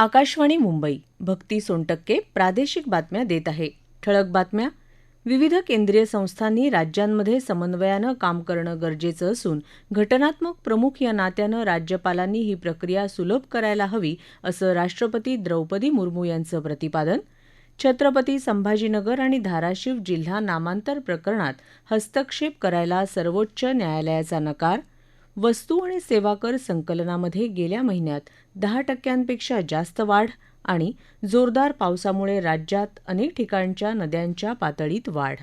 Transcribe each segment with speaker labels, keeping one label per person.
Speaker 1: आकाशवाणी मुंबई भक्ती सोनटक्के प्रादेशिक बातम्या देत आहे ठळक बातम्या विविध केंद्रीय संस्थांनी राज्यांमध्ये समन्वयानं काम करणं गरजेचं असून घटनात्मक प्रमुख या नात्यानं राज्यपालांनी ही प्रक्रिया सुलभ करायला हवी असं राष्ट्रपती द्रौपदी मुर्मू यांचं प्रतिपादन छत्रपती संभाजीनगर आणि धाराशिव जिल्हा नामांतर प्रकरणात हस्तक्षेप करायला सर्वोच्च न्यायालयाचा नकार वस्तू आणि सेवा कर संकलनामध्ये गेल्या महिन्यात दहा टक्क्यांपेक्षा जास्त वाढ आणि जोरदार पावसामुळे राज्यात अनेक ठिकाणच्या नद्यांच्या पातळीत वाढ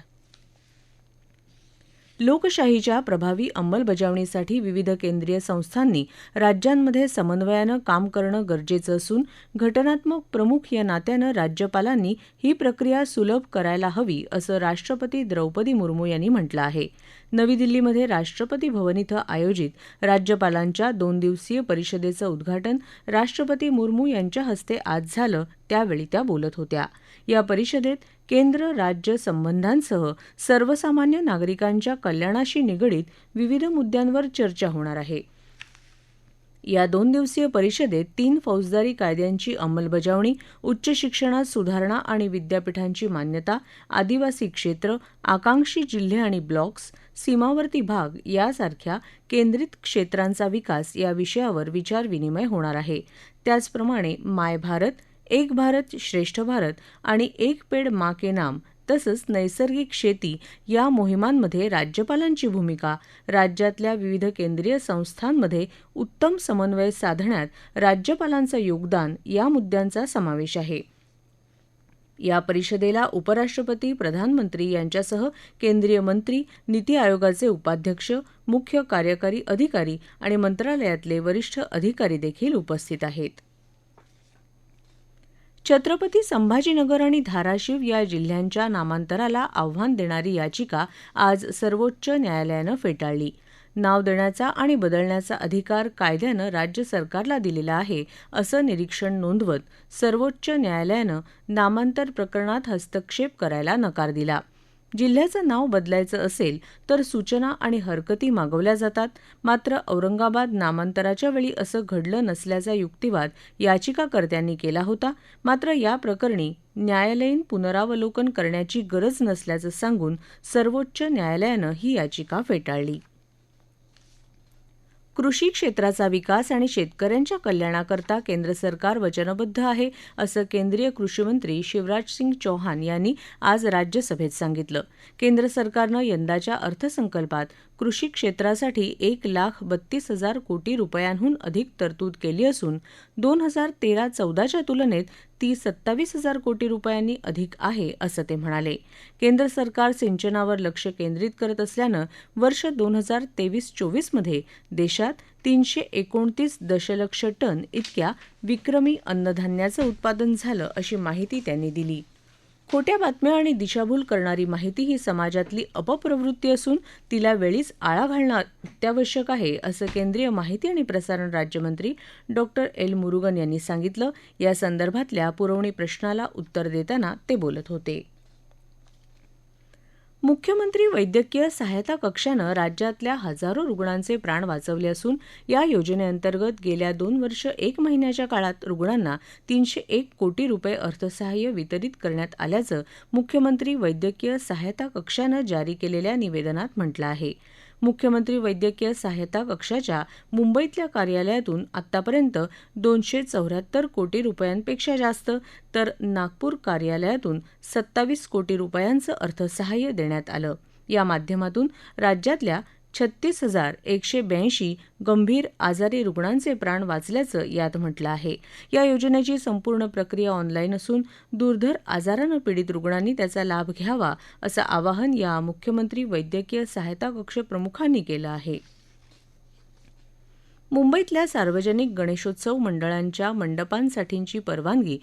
Speaker 1: लोकशाहीच्या प्रभावी अंमलबजावणीसाठी विविध केंद्रीय संस्थांनी राज्यांमध्ये समन्वयानं काम करणं गरजेचं असून घटनात्मक प्रमुख या नात्यानं राज्यपालांनी ही प्रक्रिया सुलभ करायला हवी असं राष्ट्रपती द्रौपदी मुर्मू यांनी म्हटलं आहे नवी दिल्लीमध्ये राष्ट्रपती भवन इथं आयोजित राज्यपालांच्या दोन दिवसीय परिषदेचं उद्घाटन राष्ट्रपती मुर्मू यांच्या हस्ते आज झालं त्यावेळी त्या बोलत होत्या या परिषदेत केंद्र राज्य संबंधांसह सर्वसामान्य नागरिकांच्या कल्याणाशी निगडीत विविध मुद्द्यांवर चर्चा होणार आहे या दोन दिवसीय परिषदेत तीन फौजदारी कायद्यांची अंमलबजावणी उच्च शिक्षणात सुधारणा आणि विद्यापीठांची मान्यता आदिवासी क्षेत्र आकांक्षी जिल्हे आणि ब्लॉक्स सीमावर्ती भाग यासारख्या केंद्रित क्षेत्रांचा विकास या विषयावर विचारविनिमय होणार आहे त्याचप्रमाणे माय भारत एक भारत श्रेष्ठ भारत आणि एक पेड मा के नाम तसंच नैसर्गिक शेती या मोहिमांमध्ये राज्यपालांची भूमिका राज्यातल्या विविध केंद्रीय संस्थांमध्ये उत्तम समन्वय साधण्यात राज्यपालांचं योगदान या मुद्द्यांचा समावेश आहे या परिषदेला उपराष्ट्रपती प्रधानमंत्री यांच्यासह केंद्रीय मंत्री नीती आयोगाचे उपाध्यक्ष मुख्य कार्यकारी अधिकारी आणि मंत्रालयातले वरिष्ठ अधिकारी देखील उपस्थित आहेत छत्रपती संभाजीनगर आणि धाराशिव या जिल्ह्यांच्या नामांतराला आव्हान देणारी याचिका आज सर्वोच्च न्यायालयानं फेटाळली नाव देण्याचा आणि बदलण्याचा अधिकार कायद्यानं राज्य सरकारला दिलेला आहे असं निरीक्षण नोंदवत सर्वोच्च न्यायालयानं नामांतर प्रकरणात हस्तक्षेप करायला नकार दिला जिल्ह्याचं नाव बदलायचं असेल तर सूचना आणि हरकती मागवल्या जातात मात्र औरंगाबाद नामांतराच्या वेळी असं घडलं नसल्याचा युक्तिवाद याचिकाकर्त्यांनी केला होता मात्र या प्रकरणी न्यायालयीन पुनरावलोकन करण्याची गरज नसल्याचं सांगून सर्वोच्च न्यायालयानं ही याचिका फेटाळली कृषी क्षेत्राचा विकास आणि शेतकऱ्यांच्या कल्याणाकरता केंद्र सरकार वचनबद्ध आहे असं केंद्रीय कृषीमंत्री सिंग चौहान यांनी आज राज्यसभेत सांगितलं केंद्र सरकारनं यंदाच्या अर्थसंकल्पात कृषी क्षेत्रासाठी एक लाख बत्तीस हजार कोटी रुपयांहून अधिक तरतूद केली असून दोन हजार तेरा चौदाच्या तुलनेत ती सत्तावीस हजार कोटी रुपयांनी अधिक आहे असं ते म्हणाले केंद्र सरकार सिंचनावर लक्ष केंद्रित करत असल्यानं वर्ष दोन हजार तेवीस चोवीसमध्ये देशात तीनशे एकोणतीस दशलक्ष टन इतक्या विक्रमी अन्नधान्याचं उत्पादन झालं अशी माहिती त्यांनी दिली खोट्या बातम्या आणि दिशाभूल करणारी माहिती ही समाजातली अपप्रवृत्ती असून तिला वेळीच आळा घालणं अत्यावश्यक आहे असं केंद्रीय माहिती आणि प्रसारण राज्यमंत्री डॉक्टर एल मुरुगन यांनी सांगितलं या संदर्भातल्या पुरवणी प्रश्नाला उत्तर देताना ते बोलत होते मुख्यमंत्री वैद्यकीय सहायता कक्षानं राज्यातल्या हजारो रुग्णांचे प्राण वाचवले असून या योजनेअंतर्गत गेल्या दोन वर्ष एक महिन्याच्या काळात रुग्णांना तीनशे एक कोटी रुपये अर्थसहाय्य वितरित करण्यात आल्याचं मुख्यमंत्री वैद्यकीय सहायता कक्षानं जारी केलेल्या निवेदनात म्हटलं आहे मुख्यमंत्री वैद्यकीय सहायता कक्षाच्या मुंबईतल्या कार्यालयातून आतापर्यंत दोनशे चौऱ्याहत्तर कोटी रुपयांपेक्षा जास्त तर नागपूर कार्यालयातून सत्तावीस कोटी रुपयांचं अर्थसहाय्य देण्यात आलं या माध्यमातून राज्यातल्या छत्तीस हजार एकशे ब्याऐंशी गंभीर आजारी रुग्णांचे प्राण वाचल्याचं यात म्हटलं आहे या योजनेची संपूर्ण प्रक्रिया ऑनलाईन असून दुर्धर आजारानं पीडित रुग्णांनी त्याचा लाभ घ्यावा असं आवाहन या मुख्यमंत्री वैद्यकीय सहायता कक्ष प्रमुखांनी केलं आहे मुंबईतल्या सार्वजनिक गणेशोत्सव मंडळांच्या मंडपांसाठीची परवानगी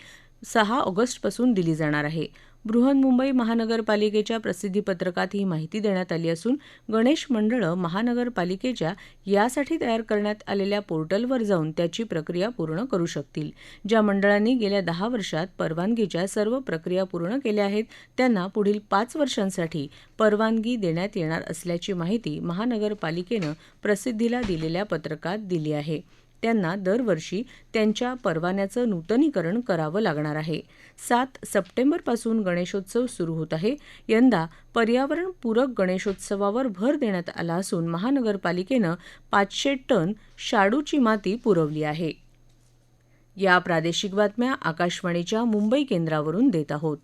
Speaker 1: सहा ऑगस्टपासून दिली जाणार आहे बृहन्मुंबई महानगरपालिकेच्या प्रसिद्धीपत्रकात ही माहिती देण्यात आली असून गणेश मंडळं महानगरपालिकेच्या यासाठी तयार करण्यात आलेल्या पोर्टलवर जाऊन त्याची प्रक्रिया पूर्ण करू शकतील ज्या मंडळांनी गेल्या दहा वर्षात परवानगीच्या सर्व प्रक्रिया पूर्ण केल्या आहेत त्यांना पुढील पाच वर्षांसाठी परवानगी देण्यात येणार असल्याची माहिती महानगरपालिकेनं प्रसिद्धीला दिलेल्या पत्रकात दिली आहे त्यांना दरवर्षी त्यांच्या परवान्याचं नूतनीकरण करावं लागणार आहे सात सप्टेंबरपासून गणेशोत्सव सुरू होत आहे यंदा पर्यावरणपूरक गणेशोत्सवावर भर देण्यात आला असून महानगरपालिकेनं पाचशे टन शाडूची माती पुरवली आहे या प्रादेशिक बातम्या आकाशवाणीच्या मुंबई केंद्रावरून देत आहोत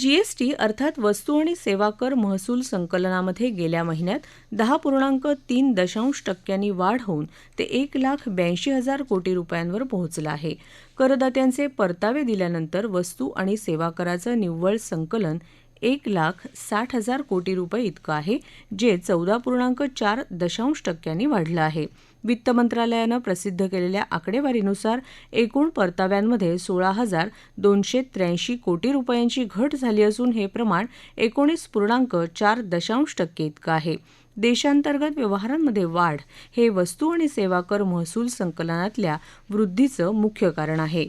Speaker 1: जीएसटी अर्थात वस्तू आणि सेवा कर महसूल संकलनामध्ये गेल्या महिन्यात दहा पूर्णांक तीन दशांश टक्क्यांनी वाढ होऊन ते एक लाख ब्याऐंशी हजार कोटी रुपयांवर पोहोचलं आहे करदात्यांचे परतावे दिल्यानंतर वस्तू आणि सेवा कराचं निव्वळ संकलन एक लाख साठ हजार कोटी रुपये इतकं आहे जे चौदा पूर्णांक चार दशांश टक्क्यांनी वाढलं आहे वित्त मंत्रालयानं प्रसिद्ध केलेल्या आकडेवारीनुसार एकूण परताव्यांमध्ये सोळा हजार दोनशे त्र्याऐंशी कोटी रुपयांची घट झाली असून हे प्रमाण एकोणीस पूर्णांक चार दशांश टक्के इतकं आहे देशांतर्गत व्यवहारांमध्ये वाढ हे वस्तू आणि सेवा कर महसूल संकलनातल्या वृद्धीचं मुख्य कारण आहे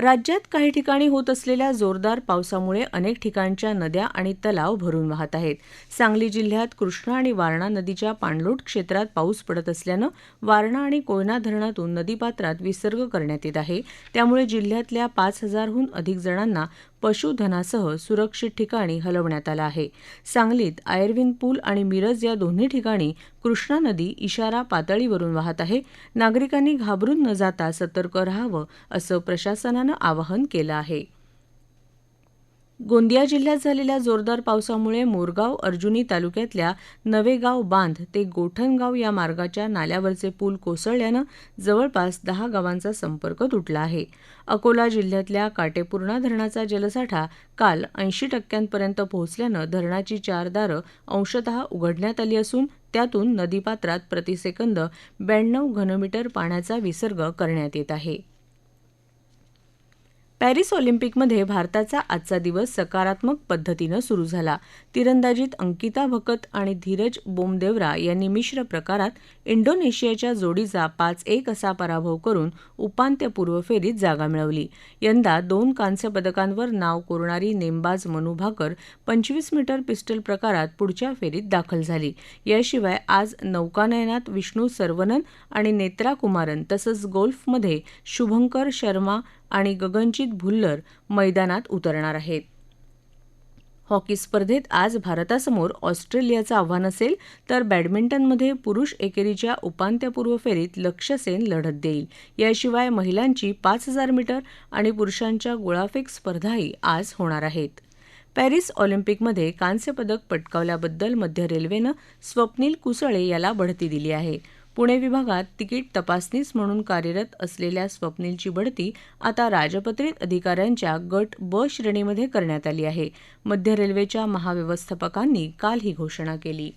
Speaker 1: राज्यात काही ठिकाणी होत असलेल्या जोरदार पावसामुळे अनेक ठिकाणच्या नद्या आणि तलाव भरून वाहत आहेत सांगली जिल्ह्यात कृष्णा आणि वारणा नदीच्या पाणलोट क्षेत्रात पाऊस पडत असल्यानं वारणा आणि कोयना धरणातून नदीपात्रात विसर्ग करण्यात येत आहे त्यामुळे जिल्ह्यातल्या पाच हजारहून अधिक जणांना पशुधनासह सुरक्षित ठिकाणी हलवण्यात आलं आहे सांगलीत आयर्विन पूल आणि मिरज या दोन्ही ठिकाणी कृष्णा नदी इशारा पातळीवरून वाहत आहे नागरिकांनी घाबरून न जाता सतर्क रहावं असं प्रशासनानं आवाहन केलं आहे गोंदिया जिल्ह्यात झालेल्या जोरदार पावसामुळे मोरगाव अर्जुनी तालुक्यातल्या नवेगाव बांध ते गोठणगाव या मार्गाच्या नाल्यावरचे पूल कोसळल्यानं जवळपास दहा गावांचा संपर्क तुटला आहे अकोला जिल्ह्यातल्या काटेपूर्णा धरणाचा जलसाठा काल ऐंशी टक्क्यांपर्यंत पोहोचल्यानं धरणाची चार दारं अंशतः उघडण्यात आली असून त्यातून नदीपात्रात प्रतिसेकंद ब्याण्णव घनमीटर पाण्याचा विसर्ग करण्यात येत आहे पॅरिस ऑलिम्पिकमध्ये भारताचा आजचा दिवस सकारात्मक पद्धतीनं सुरु झाला तिरंदाजीत अंकिता भकत आणि धीरज बोमदेवरा यांनी मिश्र प्रकारात इंडोनेशियाच्या जोडीचा पाच एक असा पराभव करून उपांत्यपूर्व फेरीत जागा मिळवली यंदा दोन कांस्य पदकांवर नाव कोरणारी नेमबाज मनुभाकर भाकर पंचवीस मीटर पिस्टल प्रकारात पुढच्या फेरीत दाखल झाली याशिवाय आज नौकानयनात विष्णू सर्वनन आणि नेत्रा कुमारन तसंच गोल्फमध्ये शुभंकर शर्मा आणि गगनजीत भुल्लर मैदानात उतरणार आहेत हॉकी स्पर्धेत आज भारतासमोर ऑस्ट्रेलियाचं आव्हान असेल तर बॅडमिंटनमध्ये पुरुष एकेरीच्या उपांत्यपूर्व फेरीत लक्ष्य सेन लढत देईल याशिवाय महिलांची पाच हजार मीटर आणि पुरुषांच्या गोळाफेक स्पर्धाही आज होणार आहेत पॅरिस ऑलिम्पिकमध्ये कांस्य पदक पटकावल्याबद्दल मध्य रेल्वेनं स्वप्नील कुसळे याला बढती दिली आहे पुणे विभागात तिकीट तपासनीस म्हणून कार्यरत असलेल्या स्वप्नीलची बढती आता राजपत्रित अधिकाऱ्यांच्या गट ब श्रेणीमध्ये करण्यात आली आहे मध्य रेल्वेच्या महाव्यवस्थापकांनी काल ही घोषणा केली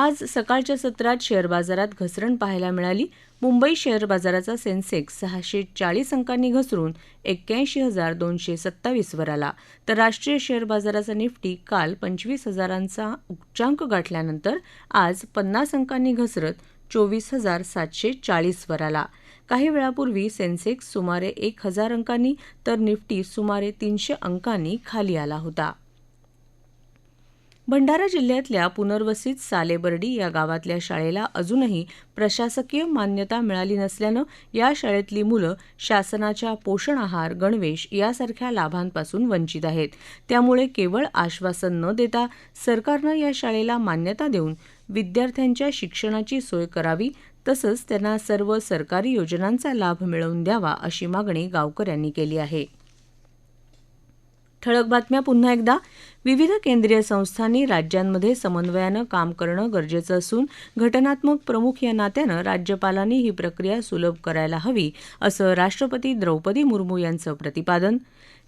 Speaker 1: आज सकाळच्या सत्रात शेअर बाजारात घसरण पाहायला मिळाली मुंबई शेअर बाजाराचा सेन्सेक्स सहाशे चाळीस अंकांनी घसरून एक्क्याऐंशी हजार दोनशे सत्तावीसवर आला तर राष्ट्रीय शेअर बाजाराचा निफ्टी काल पंचवीस हजारांचा उच्चांक गाठल्यानंतर आज पन्नास अंकांनी घसरत चोवीस हजार सातशे चाळीसवर आला काही वेळापूर्वी सेन्सेक्स सुमारे एक हजार अंकांनी तर निफ्टी सुमारे तीनशे अंकांनी खाली आला होता भंडारा जिल्ह्यातल्या पुनर्वसित सालेबर्डी या गावातल्या शाळेला अजूनही प्रशासकीय मान्यता मिळाली नसल्यानं या शाळेतली मुलं शासनाच्या पोषण आहार गणवेश यासारख्या लाभांपासून वंचित आहेत त्यामुळे केवळ आश्वासन न देता सरकारनं या शाळेला मान्यता देऊन विद्यार्थ्यांच्या शिक्षणाची सोय करावी तसंच त्यांना सर्व सरकारी योजनांचा लाभ मिळवून द्यावा अशी मागणी गावकऱ्यांनी केली आहे ठळक बातम्या पुन्हा एकदा विविध केंद्रीय संस्थांनी राज्यांमध्ये समन्वयानं काम करणं गरजेचं असून घटनात्मक प्रमुख या नात्यानं राज्यपालांनी ही प्रक्रिया सुलभ करायला हवी असं राष्ट्रपती द्रौपदी मुर्मू यांचं प्रतिपादन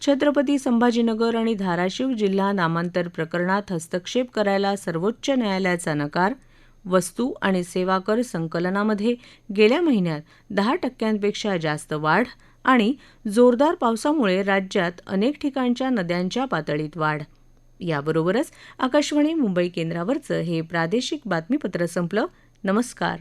Speaker 1: छत्रपती संभाजीनगर आणि धाराशिव जिल्हा नामांतर प्रकरणात हस्तक्षेप करायला सर्वोच्च न्यायालयाचा नकार वस्तू आणि सेवा कर संकलनामध्ये गेल्या महिन्यात दहा टक्क्यांपेक्षा जास्त वाढ आणि जोरदार पावसामुळे राज्यात अनेक ठिकाणच्या नद्यांच्या पातळीत वाढ याबरोबरच आकाशवाणी मुंबई केंद्रावरचं हे प्रादेशिक बातमीपत्र संपलं नमस्कार